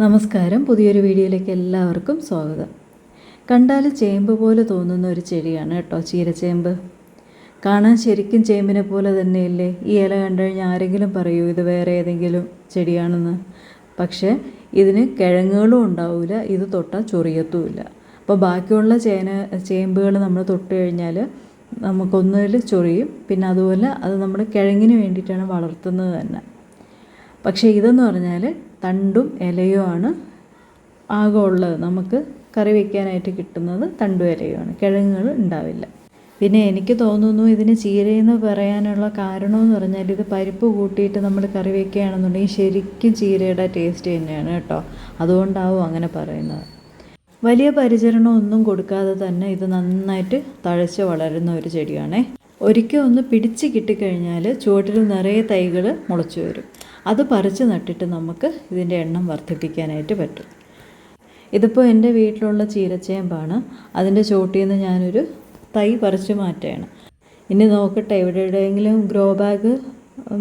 നമസ്കാരം. പുതിയൊരു വീഡിയോയിലേക്ക് എല്ലാവർക്കും സ്വാഗതം. കണ്ടാൽ ചേമ്പ് പോലെ തോന്നുന്ന ഒരു ചെടിയാണ് കേട്ടോ ചീരച്ചേമ്പ്. കാണാൻ ശരിക്കും ചേമ്പിനെ പോലെ തന്നെയല്ലേ? ഈ ഇല കണ്ടു കഴിഞ്ഞാൽ ആരെങ്കിലും പറയൂ ഇത് വേറെ ഏതെങ്കിലും ചെടിയാണെന്ന്. പക്ഷേ ഇതിന് കിഴങ്ങുകളും ഉണ്ടാവില്ല ഇത് തൊട്ടാൽ ചൊറിയത്തുമില്ല. അപ്പോൾ ബാക്കിയുള്ള ചേന ചേമ്പുകൾ നമ്മൾ തൊട്ട് കഴിഞ്ഞാൽ നമുക്കൊന്നിൽ ചൊറിയും. പിന്നെ അതുപോലെ അത് നമ്മൾ കിഴങ്ങിന് വേണ്ടിയിട്ടാണ് വളർത്തുന്നത് തന്നെ. പക്ഷേ ഇതെന്ന് പറഞ്ഞാൽ തണ്ടും ഇലയുമാണ് ആകെ ഉള്ളത്. നമുക്ക് കറി വയ്ക്കാനായിട്ട് കിട്ടുന്നത് തണ്ടും ഇലയുമാണ് കിഴങ്ങുകൾ ഉണ്ടാവില്ല. പിന്നെ എനിക്ക് തോന്നുന്നു ഇതിന് ചീരയെന്ന് പറയാനുള്ള കാരണമെന്ന് പറഞ്ഞാൽ ഇത് പരിപ്പ് കൂട്ടിയിട്ട് നമ്മൾ കറി വയ്ക്കുകയാണെന്നുണ്ടെങ്കിൽ ശരിക്കും ചീരയുടെ ടേസ്റ്റ് തന്നെയാണ് കേട്ടോ. അതുകൊണ്ടാവും അങ്ങനെ പറയുന്നത്. വലിയ പരിചരണമൊന്നും കൊടുക്കാതെ തന്നെ ഇത് നന്നായിട്ട് തഴച്ച് വളരുന്ന ഒരു ചെടിയാണേ. ഒരിക്കൽ ഒന്ന് പിടിച്ച് കിട്ടിക്കഴിഞ്ഞാൽ ചുവട്ടിൽ നിറയെ തൈകൾ മുളച്ചു വരും. അത് പറിച്ച് നട്ടിട്ട് നമുക്ക് ഇതിന്റെ എണ്ണം വർദ്ധിപ്പിക്കാനായിട്ട് പറ്റും. ഇതിപ്പോൾ എന്റെ വീട്ടിലുള്ള ചീരച്ചേമ്പാണ്. അതിന്റെ ചോട്ടിൽ നിന്ന് ഞാനൊരു തൈ പറിച്ച് മാറ്റുകയാണ്. ഇനി നോക്കട്ടെ എവിടെയെങ്കിലും ഗ്രോ ബാഗ്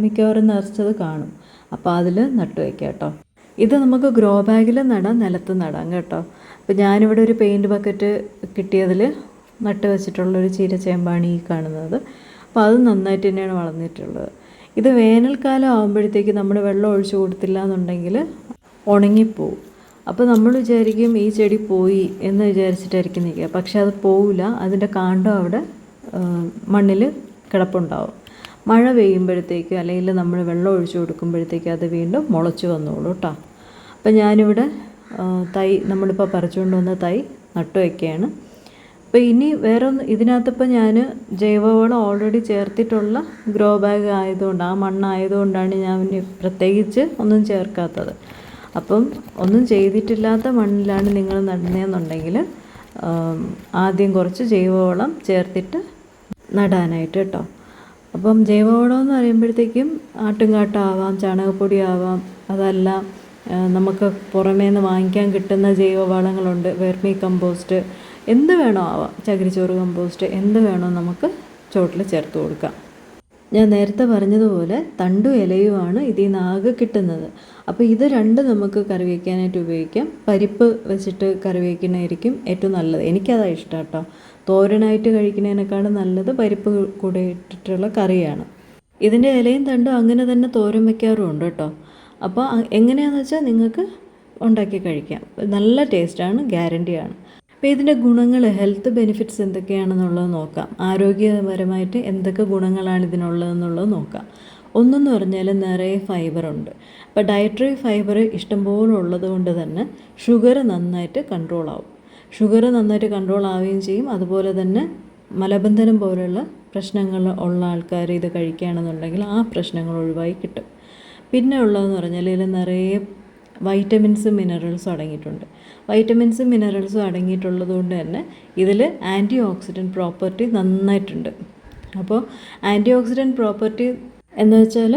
മിക്കവാറും നിറച്ചത് കാണും. അപ്പോൾ അതിൽ നട്ടു വയ്ക്കാം കേട്ടോ. ഇത് നമുക്ക് ഗ്രോ ബാഗിൽ നടാം നിലത്ത് നടാം കേട്ടോ. അപ്പോൾ ഞാനിവിടെ ഒരു പെയിന്റ് ബക്കറ്റ് കിട്ടിയതിൽ നട്ട് വെച്ചിട്ടുള്ളൊരു ചീരച്ചേമ്പാണ് ഈ കാണുന്നത്. അപ്പോൾ അത് നന്നായിട്ട് തന്നെയാണ് വളർന്നിട്ടുള്ളത്. ഇത് വേനൽക്കാലം ആകുമ്പോഴത്തേക്ക് നമ്മൾ വെള്ളം ഒഴിച്ചു കൊടുത്തില്ല എന്നുണ്ടെങ്കിൽ ഉണങ്ങിപ്പോവും. അപ്പോൾ നമ്മൾ വിചാരിക്കും ഈ ചെടി പോയി എന്ന് വിചാരിച്ചിട്ടായിരിക്കും നിൽക്കുക. പക്ഷെ അത് പോവില്ല. അതിന്റെ കാണ്ടം അവിടെ മണ്ണിൽ കിടപ്പുണ്ടാവും. മഴ പെയ്യുമ്പോഴത്തേക്ക് അല്ലെങ്കിൽ നമ്മൾ വെള്ളം ഒഴിച്ചു കൊടുക്കുമ്പോഴത്തേക്ക് അത് വീണ്ടും മുളച്ച് വന്നോളൂ കേട്ടോ അപ്പം ഞാനിവിടെ തൈ നമ്മളിപ്പോൾ പറിച്ചുകൊണ്ട് വന്ന തൈ നട്ടു വയ്ക്കുകയാണ്. അപ്പോൾ ഇനി വേറെ ഇതിനകത്തിപ്പോൾ ഞാൻ ജൈവവളം ഓൾറെഡി ചേർത്തിട്ടുള്ള ഗ്രോ ബാഗ് ആയതുകൊണ്ട് ആ മണ്ണായതുകൊണ്ടാണ് ഞാൻ പ്രത്യേകിച്ച് ഒന്നും ചേർക്കാത്തത്. അപ്പം ഒന്നും ചെയ്തിട്ടില്ലാത്ത മണ്ണിലാണ് നിങ്ങൾ നടുന്നതെന്നുണ്ടെങ്കിൽ ആദ്യം കുറച്ച് ജൈവവളം ചേർത്തിട്ട് നടാനായിട്ട് കേട്ടോ. അപ്പം ജൈവവളം എന്ന് പറയുമ്പോഴത്തേക്കും ആട്ടുംകാട്ടാവാം ചാണകപ്പൊടി ആവാം അതല്ല നമുക്ക് പുറമേ നിന്ന് വാങ്ങിക്കാൻ കിട്ടുന്ന ജൈവവളങ്ങളുണ്ട്. വെർമി കമ്പോസ്റ്റ് എന്ത് വേണോ ആവാം. ചകിരിച്ചോറ് കമ്പോസ്റ്റ് എന്ത് വേണോ നമുക്ക് ചോട്ടിൽ ചേർത്ത് കൊടുക്കാം. ഞാൻ നേരത്തെ പറഞ്ഞതുപോലെ തണ്ടും ഇലയുമാണ് ഇതിൽ നിന്ന് ആകെ കിട്ടുന്നത്. അപ്പോൾ ഇത് രണ്ട് നമുക്ക് കറി വയ്ക്കാനായിട്ട് ഉപയോഗിക്കാം. പരിപ്പ് വെച്ചിട്ട് കറി വയ്ക്കുന്നതായിരിക്കും ഏറ്റവും നല്ലത്. എനിക്കതാണ് ഇഷ്ടം കേട്ടോ. തോരനായിട്ട് കഴിക്കുന്നതിനേക്കാളും നല്ലത് പരിപ്പ് കൂടെ ഇട്ടിട്ടുള്ള കറിയാണ്. ഇതിന്റെ ഇലയും തണ്ടും അങ്ങനെ തന്നെ തോരൻ വയ്ക്കാറുമുണ്ട് കേട്ടോ. അപ്പോൾ എങ്ങനെയാണെന്ന് വെച്ചാൽ നിങ്ങൾക്ക് ഉണ്ടാക്കി കഴിക്കാം. നല്ല ടേസ്റ്റാണ് ഗ്യാരണ്ടിയാണ്. അപ്പോൾ ഇതിന്റെ ഗുണങ്ങൾ ഹെൽത്ത് ബെനിഫിറ്റ്സ് എന്തൊക്കെയാണെന്നുള്ളത് നോക്കാം. ആരോഗ്യപരമായിട്ട് എന്തൊക്കെ ഗുണങ്ങളാണ് ഇതിനുള്ളതെന്നുള്ളത് നോക്കാം. ഒന്നെന്ന് പറഞ്ഞാൽ നിറയെ ഫൈബറുണ്ട് അപ്പോൾ ഡയറ്ററി ഫൈബർ ഇഷ്ടംപോലെ ഉള്ളത് കൊണ്ട് തന്നെ ഷുഗർ നന്നായിട്ട് കൺട്രോൾ ആവും. ഷുഗർ നന്നായിട്ട് കൺട്രോൾ ആവുകയും ചെയ്യും. അതുപോലെ തന്നെ മലബന്ധനം പോലുള്ള പ്രശ്നങ്ങൾ ഉള്ള ആൾക്കാർ ഇത് കഴിക്കുകയാണെന്നുണ്ടെങ്കിൽ ആ പ്രശ്നങ്ങൾ ഒഴിവായി കിട്ടും. പിന്നെ ഉള്ളതെന്ന് പറഞ്ഞാൽ ഇതിൽ നിറയെ വൈറ്റമിൻസും മിനറൽസും അടങ്ങിയിട്ടുണ്ട്. വൈറ്റമിൻസും മിനറൽസും അടങ്ങിയിട്ടുള്ളത് കൊണ്ട് തന്നെ ഇതിൽ ആന്റി ഓക്സിഡന്റ് പ്രോപ്പർട്ടി നന്നായിട്ടുണ്ട്. അപ്പോൾ ആന്റി ഓക്സിഡന്റ് പ്രോപ്പർട്ടി എന്ന് വെച്ചാൽ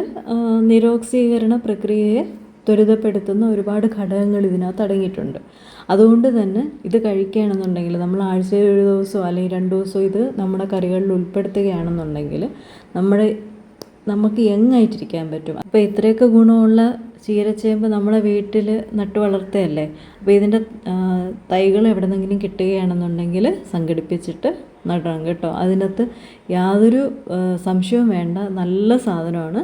നിരോക്സീകരണ പ്രക്രിയയെ ത്വരിതപ്പെടുത്തുന്ന ഒരുപാട് ഘടകങ്ങൾ ഇതിനകത്ത് അടങ്ങിയിട്ടുണ്ട്. അതുകൊണ്ട് തന്നെ ഇത് കഴിക്കുകയാണെന്നുണ്ടെങ്കിൽ നമ്മൾ ആഴ്ചയിൽ ഒരു ദിവസമോ അല്ലെങ്കിൽ രണ്ട് ദിവസമോ ഇത് നമ്മുടെ കറികളിൽ ഉൾപ്പെടുത്തുകയാണെന്നുണ്ടെങ്കിൽ നമ്മുടെ നമുക്ക് യങ് ആയിട്ടിരിക്കാൻ പറ്റും. അപ്പോൾ ഇത്രയൊക്കെ ഗുണമുള്ള ചീരച്ചേമ്പ് നമ്മളെ വീട്ടിൽ നട്ടു വളർത്തുകയല്ലേ? അപ്പോൾ ഇതിന്റെ തൈകൾ എവിടെ നിന്നെങ്കിലും കിട്ടുകയാണെന്നുണ്ടെങ്കിൽ സംഘടിപ്പിച്ചിട്ട് നടണം കേട്ടോ. അതിനകത്ത് യാതൊരു സംശയവും വേണ്ട. നല്ല സാധനമാണ്.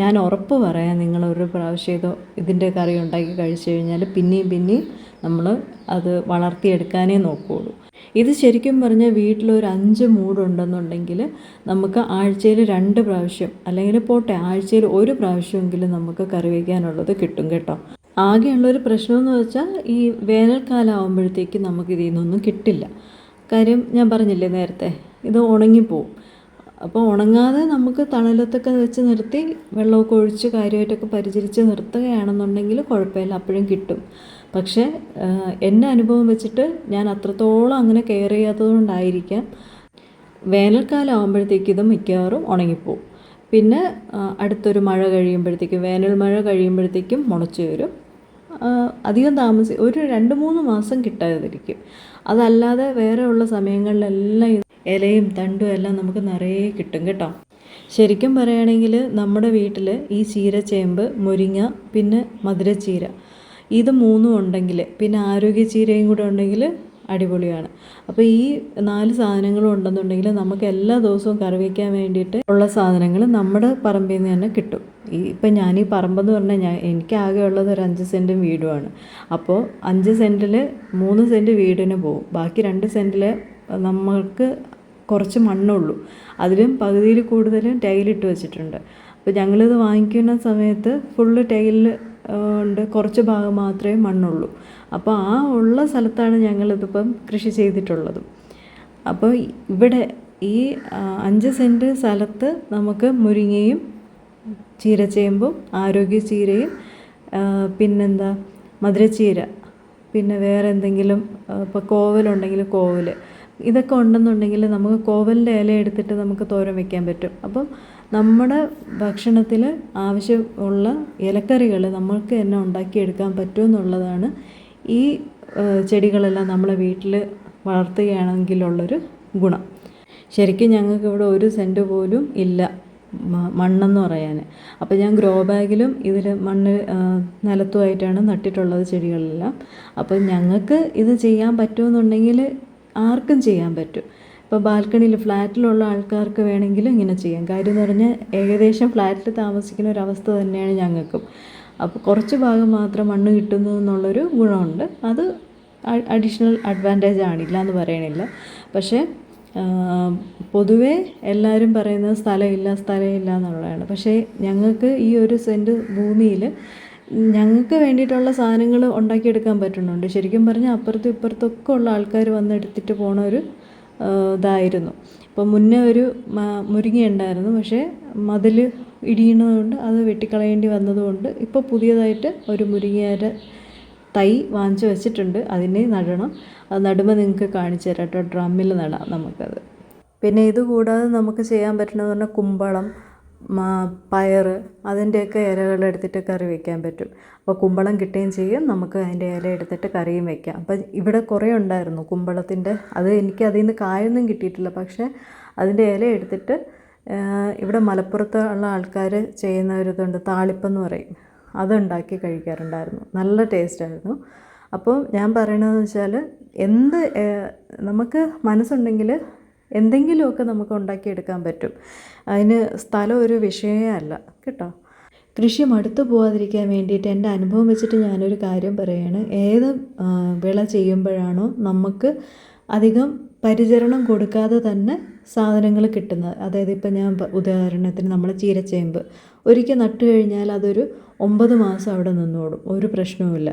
ഞാൻ ഉറപ്പ് പറയാം നിങ്ങൾ ഒരു പ്രാവശ്യം ഇത് ഇതിന്റെ കറി ഉണ്ടാക്കി കഴിച്ചു കഴിഞ്ഞാൽ പിന്നെയും പിന്നെയും നമ്മൾ അത് വളർത്തിയെടുക്കാനേ നോക്കുകയുള്ളൂ. ഇത് ശരിക്കും പറഞ്ഞാൽ വീട്ടിലൊരു അഞ്ച് മൂടുണ്ടെന്നുണ്ടെങ്കിൽ നമുക്ക് ആഴ്ചയിൽ രണ്ട് പ്രാവശ്യം അല്ലെങ്കിൽ പോട്ടെ ആഴ്ചയിൽ ഒരു പ്രാവശ്യമെങ്കിലും നമുക്ക് കറി വയ്ക്കാനുള്ളത് കിട്ടും കേട്ടോ. ആകെയുള്ളൊരു പ്രശ്നമെന്ന് വെച്ചാൽ ഈ വേനൽക്കാലം ആകുമ്പോഴത്തേക്ക് നമുക്ക് ഇതിൽ നിന്നൊന്നും കിട്ടില്ല. കാര്യം ഞാൻ പറഞ്ഞില്ലേ നേരത്തെ ഇത് ഉണങ്ങിപ്പോവും. അപ്പോൾ ഉണങ്ങാതെ നമുക്ക് തണലത്തൊക്കെ വെച്ച് നിർത്തി വെള്ളമൊക്കെ ഒഴിച്ച് കാര്യമായിട്ടൊക്കെ പരിചരിച്ച് നിർത്തുകയാണെന്നുണ്ടെങ്കിൽ കുഴപ്പമില്ല അപ്പോഴും കിട്ടും. പക്ഷേ എന്റെ അനുഭവം വെച്ചിട്ട് ഞാൻ അത്രത്തോളം അങ്ങനെ കെയർ ചെയ്യാത്തത് കൊണ്ടായിരിക്കാം വേനൽക്കാലം ആകുമ്പോഴത്തേക്ക് ഇത് മിക്കവാറും ഉണങ്ങിപ്പോവും. പിന്നെ അടുത്തൊരു മഴ കഴിയുമ്പോഴത്തേക്കും വേനൽ മഴ കഴിയുമ്പോഴത്തേക്കും മുളച്ചു വരും. അധികം താമസി ഒരു രണ്ട് മൂന്ന് മാസം കിട്ടാതിരിക്കും. അതല്ലാതെ വേറെ ഉള്ള സമയങ്ങളിലെല്ലാം ഇലയും തണ്ടും എല്ലാം നമുക്ക് നിറയെ കിട്ടും കേട്ടോ. ശരിക്കും പറയുകയാണെങ്കിൽ നമ്മുടെ വീട്ടിൽ ഈ ചീര ചേമ്പ് മുരിങ്ങ പിന്നെ മധുരച്ചീര ഇത് മൂന്നും ഉണ്ടെങ്കിൽ പിന്നെ ആരോഗ്യ ചീരയും കൂടെ ഉണ്ടെങ്കിൽ അടിപൊളിയാണ്. അപ്പോൾ ഈ നാല് സാധനങ്ങളും ഉണ്ടെന്നുണ്ടെങ്കിൽ നമുക്ക് എല്ലാ ദിവസവും കറി വയ്ക്കാൻ വേണ്ടിയിട്ട് ഉള്ള സാധനങ്ങൾ നമ്മുടെ പറമ്പിൽ നിന്ന് തന്നെ കിട്ടും. ഈ ഇപ്പം ഞാൻ ഈ പറമ്പെന്ന് പറഞ്ഞാൽ ഞാൻ എനിക്ക് ആകെ ഉള്ളത് ഒരു അഞ്ച് സെന്റും വീടുമാണ്. അപ്പോൾ അഞ്ച് സെന്റിൽ മൂന്ന് സെന്റ് വീടിന് പോകും. ബാക്കി രണ്ട് സെന്റിൽ നമ്മൾക്ക് കുറച്ച് മണ്ണുള്ളൂ അതിലും പകുതിയിൽ കൂടുതലും ടൈലിട്ട് വെച്ചിട്ടുണ്ട്. അപ്പോൾ ഞങ്ങളിത് വാങ്ങിക്കുന്ന സമയത്ത് ഫുള്ള് ടൈലിൽ ഉണ്ട്. കുറച്ച് ഭാഗം മാത്രമേ മണ്ണുള്ളൂ. അപ്പോൾ ആ ഉള്ള സ്ഥലത്താണ് ഞങ്ങളിതിപ്പം കൃഷി ചെയ്തിട്ടുള്ളതും. അപ്പോൾ ഇവിടെ ഈ അഞ്ച് സെന്റ് സ്ഥലത്ത് നമുക്ക് മുരിങ്ങയും ചീരച്ചേമ്പും ആരോഗ്യ ചീരയും പിന്നെന്താ മധുരച്ചീര പിന്നെ വേറെ എന്തെങ്കിലും ഇപ്പോൾ കോവലുണ്ടെങ്കിൽ കോവൽ. ഇതൊക്കെ ഉണ്ടെന്നുണ്ടെങ്കിൽ നമുക്ക് കോവലിന്റെ ഇല എടുത്തിട്ട് നമുക്ക് തോരൻ വെക്കാൻ പറ്റും. അപ്പം നമ്മുടെ ഭക്ഷണത്തിൽ ആവശ്യമുള്ള ഇലക്കറികൾ നമ്മൾക്ക് തന്നെ ഉണ്ടാക്കിയെടുക്കാൻ പറ്റുമെന്നുള്ളതാണ് ഈ ചെടികളെല്ലാം നമ്മളെ വീട്ടിൽ വളർത്തുകയാണെങ്കിലുള്ളൊരു ഗുണം. ശരിക്കും ഞങ്ങൾക്ക് ഇവിടെ ഒരു സെന്റ് പോലും ഇല്ല മണ്ണെന്ന് പറയാൻ അപ്പോൾ ഞാൻ ഗ്രോ ബാഗിലും ഇതിൽ മണ്ണ് നിലത്തുമായിട്ടാണ് നട്ടിട്ടുള്ളത് ചെടികളെല്ലാം. അപ്പോൾ ഞങ്ങൾക്ക് ഇത് ചെയ്യാൻ പറ്റുമെന്നുണ്ടെങ്കിൽ ആർക്കും ചെയ്യാൻ പറ്റും. ഇപ്പോൾ ബാൽക്കണിയിൽ ഫ്ലാറ്റിലുള്ള ആൾക്കാർക്ക് വേണമെങ്കിൽ ഇങ്ങനെ ചെയ്യാം. കാര്യം എന്ന് പറഞ്ഞാൽ ഏകദേശം ഫ്ലാറ്റിൽ താമസിക്കുന്ന ഒരു അവസ്ഥ തന്നെയാണ് ഞങ്ങൾക്കും. അപ്പോൾ കുറച്ച് ഭാഗം മാത്രം മണ്ണ് കിട്ടുന്നു എന്നുള്ളൊരു ഗുണമുണ്ട്. അത് അഡീഷണൽ അഡ്വാന്റേജ് ആണില്ല എന്ന് പറയണില്ല. പക്ഷേ പൊതുവേ എല്ലാവരും പറയുന്നത് സ്ഥലമില്ല സ്ഥലമില്ല എന്നുള്ളതാണ്. പക്ഷേ ഞങ്ങൾക്ക് ഈ ഒരു സെന്റ് ഭൂമിയിൽ ഞങ്ങൾക്ക് വേണ്ടിയിട്ടുള്ള സാധനങ്ങൾ ഉണ്ടാക്കിയെടുക്കാൻ പറ്റുന്നുണ്ട്. ശരിക്കും പറഞ്ഞാൽ അപ്പുറത്തും ഇപ്പുറത്തൊക്കെ ഉള്ള ആൾക്കാർ വന്ന് എടുത്തിട്ട് പോണ ഒരു ഇതായിരുന്നു. അപ്പം മുന്നേ ഒരു മുരിങ്ങയുണ്ടായിരുന്നു പക്ഷേ മതിൽ ഇടിയുന്നതുകൊണ്ട് അത് വെട്ടിക്കളയേണ്ടി വന്നതുകൊണ്ട് ഇപ്പോൾ പുതിയതായിട്ട് ഒരു മുരിങ്ങയുടെ തൈ വാങ്ങിച്ചു വെച്ചിട്ടുണ്ട്. അതിനെ നടണം. അത് നടുമ്പോൾ നിങ്ങൾക്ക് കാണിച്ചു തരാം കേട്ടോ. ഡ്രമ്മിൽ നടാം നമുക്കത്. പിന്നെ ഇതുകൂടാതെ നമുക്ക് ചെയ്യാൻ പറ്റുന്നത് പറഞ്ഞാൽ കുമ്പളം പയറ് അതിന്റെയൊക്കെ ഇലകളെടുത്തിട്ട് കറി വയ്ക്കാൻ പറ്റും. അപ്പോൾ കുമ്പളം കിട്ടുകയും ചെയ്യും. നമുക്ക് അതിന്റെ ഇല എടുത്തിട്ട് കറിയും വയ്ക്കാം അപ്പം ഇവിടെ കുറേ ഉണ്ടായിരുന്നു കുമ്പളത്തിന്റെ. അത് എനിക്ക് അതിൽ നിന്ന് കായൊന്നും കിട്ടിയിട്ടില്ല. പക്ഷേ അതിന്റെ ഇല എടുത്തിട്ട് ഇവിടെ മലപ്പുറത്ത് ഉള്ള ആൾക്കാർ ചെയ്യുന്ന ഒരു ഇതുണ്ട്. താളിപ്പെന്ന് പറയും. അതുണ്ടാക്കി കഴിക്കാറുണ്ടായിരുന്നു. നല്ല ടേസ്റ്റായിരുന്നു അപ്പോൾ ഞാൻ പറയണതെന്ന് വെച്ചാൽ എന്ത് നമുക്ക് മനസ്സുണ്ടെങ്കിൽ എന്തെങ്കിലുമൊക്കെ നമുക്ക് ഉണ്ടാക്കിയെടുക്കാൻ പറ്റും. അതിന് സ്ഥലം ഒരു വിഷയമേ അല്ല കേട്ടോ? കൃഷി മടുത്തു പോകാതിരിക്കാൻ വേണ്ടിയിട്ട് എന്റെ അനുഭവം വെച്ചിട്ട് ഞാനൊരു കാര്യം പറയുകയാണ് ഏത് വിള ചെയ്യുമ്പോഴാണോ നമുക്ക് അധികം പരിചരണം കൊടുക്കാതെ തന്നെ സാധനങ്ങൾ കിട്ടുന്നത്. അതായത് ഇപ്പം ഞാൻ ഉദാഹരണത്തിന് നമ്മൾ ചീരച്ചേമ്പ്. ഒരിക്കൽ നട്ടു കഴിഞ്ഞാൽ അതൊരു ഒമ്പത് മാസം അവിടെ നിന്നോടും ഒരു പ്രശ്നവുമില്ല.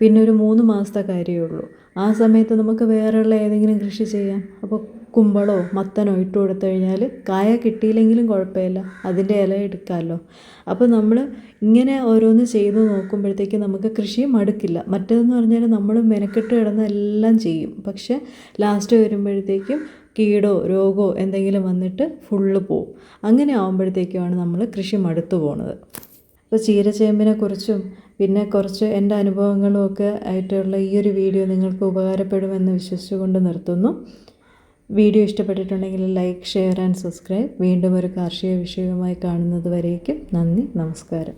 പിന്നെ ഒരു മൂന്ന് മാസത്തെ കാര്യമേ ഉള്ളൂ. ആ സമയത്ത് നമുക്ക് വേറെയുള്ള ഏതെങ്കിലും കൃഷി ചെയ്യാം. അപ്പോൾ കുമ്പളോ മത്തനോ ഇട്ട് കൊടുത്തു കഴിഞ്ഞാൽ കായ കിട്ടിയില്ലെങ്കിലും കുഴപ്പമില്ല. അതിന്റെ ഇല എടുക്കാമല്ലോ അപ്പോൾ നമ്മൾ ഇങ്ങനെ ഓരോന്ന് ചെയ്ത് നോക്കുമ്പോഴത്തേക്ക് നമുക്ക് കൃഷി മടുക്കില്ല മറ്റേതെന്ന് പറഞ്ഞാൽ നമ്മൾ മെനക്കെട്ട് കിടന്ന് എല്ലാം ചെയ്യും. പക്ഷെ ലാസ്റ്റ് വരുമ്പോഴത്തേക്കും കീടോ രോഗമോ എന്തെങ്കിലും വന്നിട്ട് ഫുള്ള് പോവും. അങ്ങനെ ആകുമ്പോഴത്തേക്കുമാണ് നമ്മൾ കൃഷി മടുത്തു പോണത്. അപ്പോൾ ചീരച്ചേമ്പിനെ കുറിച്ചും പിന്നെ കുറച്ച് എന്റെ അനുഭവങ്ങളും ഒക്കെ ആയിട്ടുള്ള ഈ ഒരു വീഡിയോ നിങ്ങൾക്ക് ഉപകാരപ്പെടുമെന്ന് വിശ്വസിച്ചുകൊണ്ട് നിർത്തുന്നു. വീഡിയോ ഇഷ്ടപ്പെട്ടിട്ടുണ്ടെങ്കിൽ ലൈക്ക് ഷെയർ ആൻഡ് സബ്സ്ക്രൈബ്. വീണ്ടും ഒരു കാർഷിക വിഷയവുമായി കാണുന്നത് വരേക്കും നന്ദി നമസ്കാരം.